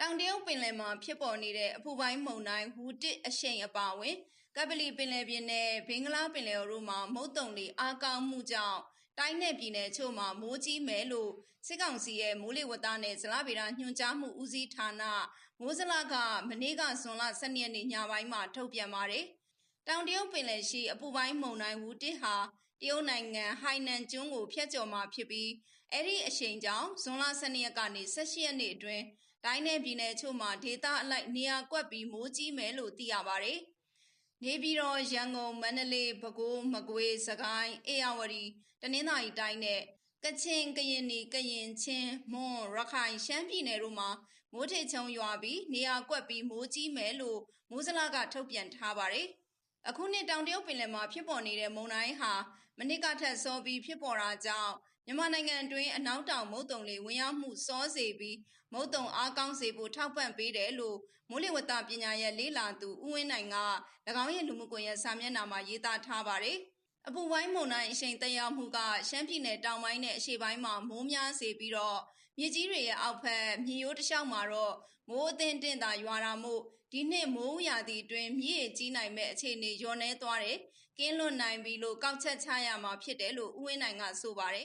တောင်တရုတ်ပင်လယ်မှာဖြစ်ပေါ်နေတဲ့အပူပိုင်းမုန်တိုင်းဟူတစ်အရှိန်အပါအဝင်ကပလီပင်လယ်ပြင်နဲ့ဘင်္ဂလားပင်လယ်အော်တို့မှာမုတ်တုံလေအားကောင်းမှုကြောင့်တိုင်းနယ်ပြည်နယ်ချို့မှာမိုးကြီးမယ်လို့စစ်ကောင်စီရဲ့မိုးလေဝသနဲ့ဇလဗေဒညွှန်ကြားမှုဦးစီးဌာနမိုးဇလကမနေ့ကဇွန်လ12ရက်နေ့ညပိုင်းမှာထုတ်ပြန်ပါတယ်။တောင်တရုတ်ပင်လယ်ရှိအပူပိုင်းမုန်တိုင်းဝူတစ်ဟာ တရုတ်နိုင်ငံဟိုင်နန်ကျွန်းကိုဖျက်ကျော်မှာဖြစ်ပြီးအဲ့ဒီအရှိန်ကြောင့်ဇွန်လ12ရက်ကနေ18ရက်နေ့အတွင်းတိုင်းနယ်ပြည်နယ်ချို့မှာဒေသအလိုက်နေရာကွက်ပြီးမိုးကြီးမယ်လို့သိရပါတယ်။နေပြည်တော်ရန်ကုန်မန္တလေးပဲခူးမကွေးစကိုင်းအေရဝတီတနင်္သာရီတိုင်းနဲ့ကချင်ကရင်နီကရင်ချင်းမွန်ရခိုင်ရှမ်းပြည်နယ်တို့မှာမိုးထေချုံရွာပြီးနေရာကွက်ပြီးမိုးကြီးမယ်လို့မိုးစလာကထုတ်ပြန်ထားပါတယ်။အခုနှစ်တောင်တရုတ်ပင်လယ်မှာဖြစ်ပေါ်နေတဲ့မုန်တိုင်းဟာ မနစ်ကထက်စောပြီးဖြစ်ပေါ်တာကြောင့်မြန်မာနိုင်ငံအတွင်းအနောက်တောင်မုတ်တုံလေဝင်ရောက်မှုစောစေပြီးမုတ်တုံအားကောင်းစေဖို့ထောက်ပံ့ပေးတယ်လို့မိုးလေဝသပညာရဲ့လေးလာသူဦးဝင်းနိုင်က၎င်းရဲ့လူမှုကွန်ရက်စာမျက်နှာမှာရေးသားထားပါတယ်။အပူပိုင်းမုန်တိုင်းအရှိန်တက်ရောက်မှုကရှမ်းပြည်နယ်တောင်ပိုင်းနဲ့အရှေ့ပိုင်းမှာမိုးများစေပြီးတော့မြေကြီးတွေရဲ့အောက်ဖက်မြေရိုးတစ်လျှောက်မှာတော့မိုးအသင်းတင်တာရွာတာမို့ဒီနှစ်မိုးရာသီအတွင်းမြစ်ရကြီးနိုင်မဲ့အခြေအနေညော်နေသွားတယ်။ ကင်းလွတ်နိုင်ပြီလို့ကောက်ချက်ချရမှာဖြစ်တယ်လို့ဦးဝင်းနိုင်ကဆိုပါတယ်